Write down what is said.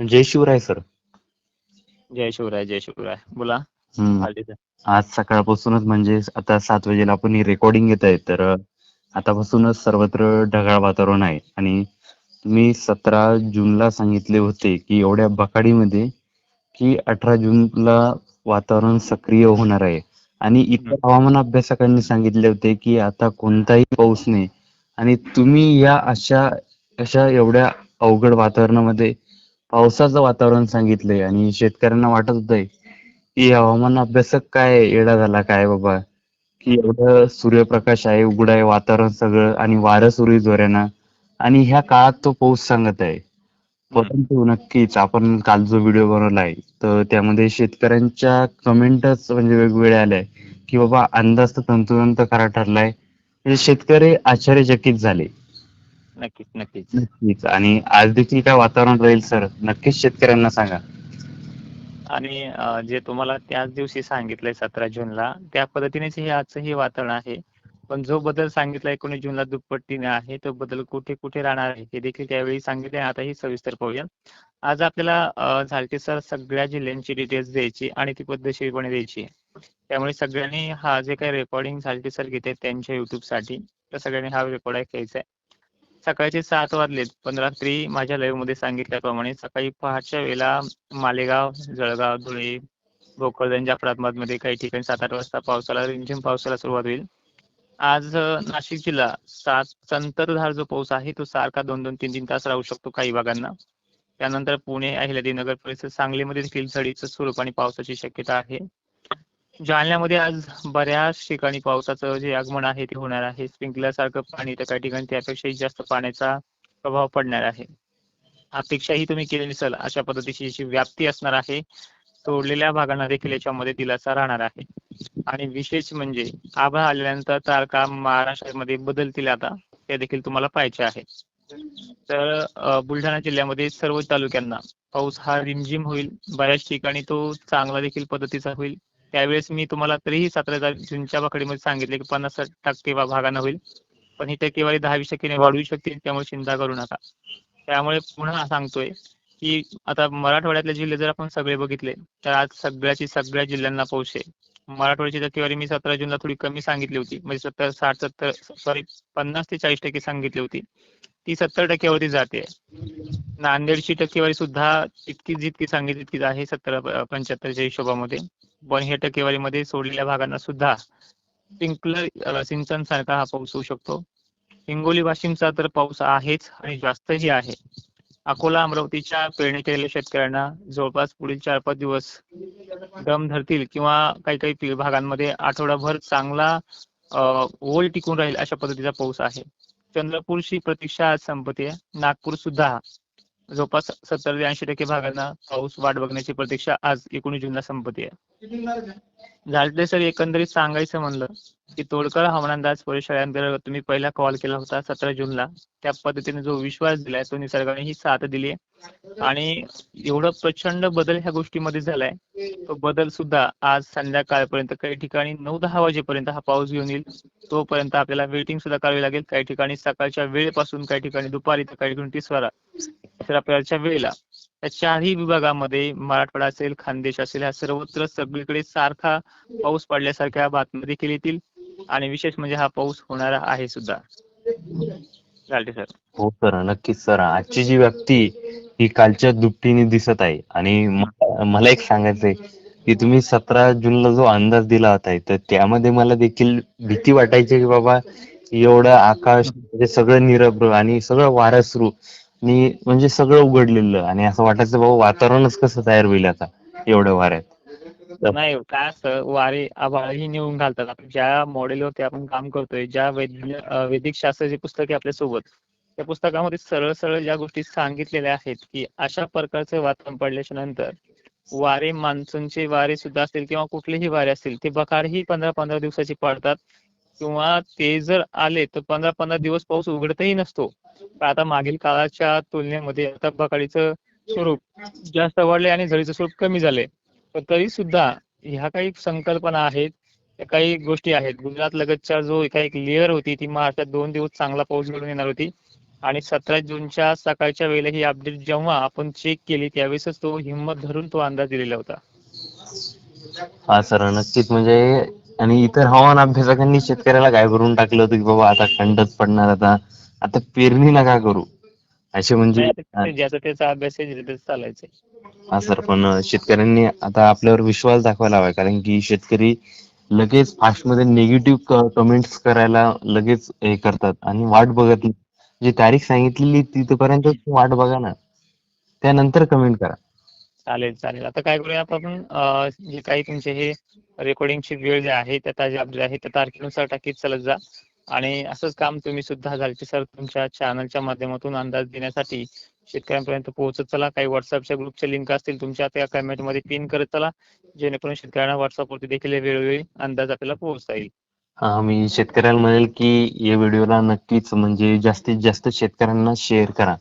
जय Shivray sir जय शिवराय जय शिवराय. बोला. आज सकाळपासूनच म्हणजे आता सात वाजेला आपण ही रेकॉर्डिंग घेत आहे तर आतापासूनच सर्वत्र ढगाळ वातावरण आहे. आणि तुम्ही सतरा जूनला सांगितले होते की एवढ्या बकाडीमध्ये की अठरा जूनला वातावरण सक्रिय होणार आहे. आणि इतर हवामान अभ्यासकांनी सांगितले होते की आता कोणताही पाऊस नाही. आणि तुम्ही या अशा अशा एवढ्या अवघड वातावरणामध्ये पावसाचं वातावरण सांगितलंय आणि शेतकऱ्यांना वाटत होतंय की हवामान अभ्यासक काय येडा झाला काय बाबा? की एवढं सूर्यप्रकाश आहे उघड आहे वातावरण सगळं आणि वारं सुरू जोऱ्यानं. आणि ह्या काळात तो पाऊस सांगत आहे. परंतु नक्कीच आपण काल जो व्हिडिओ बनवलाय तर त्यामध्ये शेतकऱ्यांच्या कमेंटच म्हणजे वेगवेगळ्या आल्या की बाबा अंदाज तर तंतुतंत खरा ठरलाय. म्हणजे शेतकरी आश्चर्यचकित झाले. नक्कीच नक्कीच. नक्कीच. आणि आज देखील काय वातावरण राहील सर? नक्कीच शेतकऱ्यांना सांगा. आणि अं, जे तुम्हाला त्याच दिवशी सांगितलंय सतरा जूनला त्या पद्धतीनेच हे आजचं हे वातावरण आहे. पण जो बदल सांगितला एकोणीस जूनला दुप्पटीने आहे तो बदल कुठे कुठे राहणार आहे हे देखील त्यावेळी सांगितले आता ही सविस्तर पाहूया. आज आपल्याला अं, झालते सर सगळ्या जिल्ह्यांची डिटेल्स द्यायची आणि ती पद्धतशीरपणे द्यायची. त्यामुळे सगळ्यांनी हा जे काही रेकॉर्डिंग झालते सर घेते त्यांच्या युट्यूबसाठी तर सगळ्यांनी हा रेकॉर्ड ऐकायचा आहे. सकाळचे सात वाजलेत. पण रात्री माझ्या लाईव्हमध्ये सांगितल्याप्रमाणे सकाळी पहाटच्या वेळेला मालेगाव जळगाव धुळे भोकरदन जाफराबादमध्ये काही ठिकाणी सात आठ वाजता पावसाला रिमझिम पावसाला सुरुवात होईल. आज नाशिक जिल्हा सात संततधार जो पाऊस आहे तो सारखा दोन दोन तीन तीन तास राहू शकतो काही भागांना. त्यानंतर पुणे अहिल्यादेवीनगर परिसर सांगलीमध्ये देखील झडीचं स्वरूप आणि पावसाची शक्यता आहे. जालन्यामध्ये आज बऱ्याच ठिकाणी पावसाचं जे आगमन आहे ते होणार आहे. स्प्रिंकलर सारखं पाणी तर काही ठिकाणी त्यापेक्षाही जास्त पाण्याचा प्रभाव पडणार आहे. अपेक्षाही तुम्ही केली नसेल अशा पद्धतीची जी व्याप्ती असणार आहे तोडलेल्या भागांना देखील याच्यामध्ये दिलासा राहणार आहे. आणि विशेष म्हणजे आभाळ आल्यानंतर तारखा महाराष्ट्रामध्ये बदलतील आता ते देखील तुम्हाला पाहायचे आहे. तर बुलढाणा जिल्ह्यामध्ये सर्व तालुक्यांना पाऊस हा रिमझिम होईल. बऱ्याच ठिकाणी तो चांगला देखील पद्धतीचा होईल. त्यावेळेस मी तुम्हाला तरीही सतरा जूनच्या वाकडीमध्ये सांगितले की पन्नास टक्के भागानं होईल. पण ही टक्केवारी दहा वीस टक्के वाढू शकते त्यामुळे चिंता करू नका. त्यामुळे पुन्हा सांगतोय की आता मराठवाड्यातले जिल्हे जर आपण सगळे बघितले तर आज सगळ्याची सगळ्या जिल्ह्यांना पाऊस आहे. मराठवाड्याची टक्केवारी मी सतरा जूनला थोडी कमी सांगितली होती. म्हणजे सत्तर साठ सत्तर सॉरी पन्नास ते चाळीस टक्के सांगितली होती. ती सत्तर टक्क्यावरती जाते. नांदेडची टक्केवारी सुद्धा इतकी जितकी सांगितली तितकीच आहे सत्तर पंच्याहत्तरच्या हिशोबामध्ये. पण ह्या टक्केवारीमध्ये सोडलेल्या भागांना सुद्धा स्प्रिंकलर सिंचन सारखा हा पाऊस होऊ शकतो. हिंगोली वाशिमचा तर पाऊस आहेच आणि जास्तही आहे. अकोला अमरावतीच्या पेरणी केलेल्या शेतकऱ्यांना जवळपास पुढील चार पाच दिवस दम धरतील किंवा काही काही भागांमध्ये आठवडाभर चांगला ओल टिकून राहील अशा पद्धतीचा पाऊस आहे. चंद्रपूरची प्रतीक्षा आज संपते नागपूर सुद्धा जवळपास सत्तर ते ऐंशी टक्के भागांना पाऊस वाट बघण्याची प्रतीक्षा आज एकोणीस जूनला संपते झालते सर एकंदरीत सांगायचं म्हणलं की तोडकर हवामान अंदाज परिषदेअंतर्गत तुम्ही पहिला कॉल केला होता सतरा जूनला. त्या पद्धतीने जो विश्वास दिलाय तो निसर्गाने ही साथ दिली आहे आणि एवढं प्रचंड बदल ह्या गोष्टीमध्ये झालाय तो बदल सुद्धा आज संध्याकाळपर्यंत काही ठिकाणी नऊ दहा वाजेपर्यंत हा पाऊस घेऊन येईल. तोपर्यंत आपल्याला वेटिंग सुद्धा करावी लागेल. काही ठिकाणी सकाळच्या वेळेपासून काही ठिकाणी दुपारी तर काही ठिकाणी तिसवारा तर आपल्याच्या वेळेला. या चारही विभागामध्ये मराठवाडा असेल खानदेश असेल ह्या सर्वत्र सगळीकडे सारखा पाऊस पडल्यासारख्या बातम्या देखील येतील. आणि विशेष म्हणजे हा पाऊस होणारा आहे सुद्धा. चालते सर. हो सर. नक्कीच सर. आजची जी व्यक्ती ही कालच्या दुपटीने दिसत आहे. आणि मला एक सांगायचंय की तुम्ही सतरा जूनला जो अंदाज दिला होता तर त्यामध्ये मला देखील भीती वाटायची की बाबा एवढं आकाश म्हणजे सगळं निरभ्र आणि सगळं वारसरू आणि म्हणजे सगळं उघडलेलं आणि असं वाटायचं बाबा वातावरणच कसं तयार होईल आता एवढ्या वाऱ्यात. नाही काय असतं वारे आभाळही नेऊन घालतात. आपण ज्या मॉडेलवरती आपण काम करतोय ज्या वैदिक शास्त्राची पुस्तके आपल्यासोबत त्या पुस्तकामध्ये सरळ सरळ ज्या गोष्टी सांगितलेल्या आहेत की अशा प्रकारचे वातावरण पडल्याच्या नंतर वारे मान्सूनचे वारे सुद्धा असतील किंवा कुठलेही वारे असतील ते बकारही पंधरा पंधरा दिवसाची पडतात किंवा ते जर आले तर पंधरा पंधरा दिवस पाऊस उघडतही नसतो. आता मागील काळाच्या तुलनेमध्ये आता बकाडीचं स्वरूप जास्त वाढले आणि झडीचं स्वरूप कमी झाले. पण तरी सुद्धा ह्या काही संकल्पना आहेत त्या काही गोष्टी आहेत. गुजरात लगतच्या जो एका एक लेअर होती ती महाराष्ट्रात दोन दिवस चांगला पाऊस घडून येणार होती. आणि सतरा जूनच्या सकाळच्या वेळेला ही अपडेट जेव्हा आपण चेक केली त्यावेळेसच तो हिंमत धरून तो अंदाज दिलेला होता. हा सर नक्कीच. म्हणजे आणि इतर हवामान अभ्यासकांनी शेतकऱ्याला काय करून टाकलं होतं की बाबा आता खंडच पडणार आता? आता पेरणी नका करू. असे म्हणजे ज्याचा त्याचा अभ्यास आहे हा सर पण शेतकऱ्यांनी आता आपल्यावर विश्वास दाखवायला हवा कारण की शेतकरी लगेच फास्टमध्ये निगेटिव्ह कमेंट्स करायला लगेच हे करतात. आणि वाट बघत. जी तारीख सांगितलेली तिथपर्यंत वाट बघा ना. त्यानंतर कमेंट करा. चालेल चालेल. आता काय करूया आपण जे काही तुमचे हे रेकॉर्डिंगची वेळ जी आहे त्या ताज्या अपडेट आहे त्या तारखेनुसार टाकीत चालत जा. आणि असंच काम तुम्ही सुद्धा घालचे सर तुमच्या चॅनलच्या माध्यमातून अंदाज देण्यासाठी शेतकऱ्यांपर्यंत पोहोचत चला. काही व्हॉट्सअपच्या ग्रुपच्या लिंक असतील तुमच्या त्या कमेंटमध्ये पिन करत चला. जेणेकरून शेतकऱ्यांना व्हॉट्सअपवरती देखील वेळोवेळी अंदाज आपल्याला पोहोचता येईल. मी शेतकऱ्यांना म्हणेल की या व्हिडिओला नक्कीच म्हणजे जास्तीत जास्त शेतकऱ्यांना शेअर करा.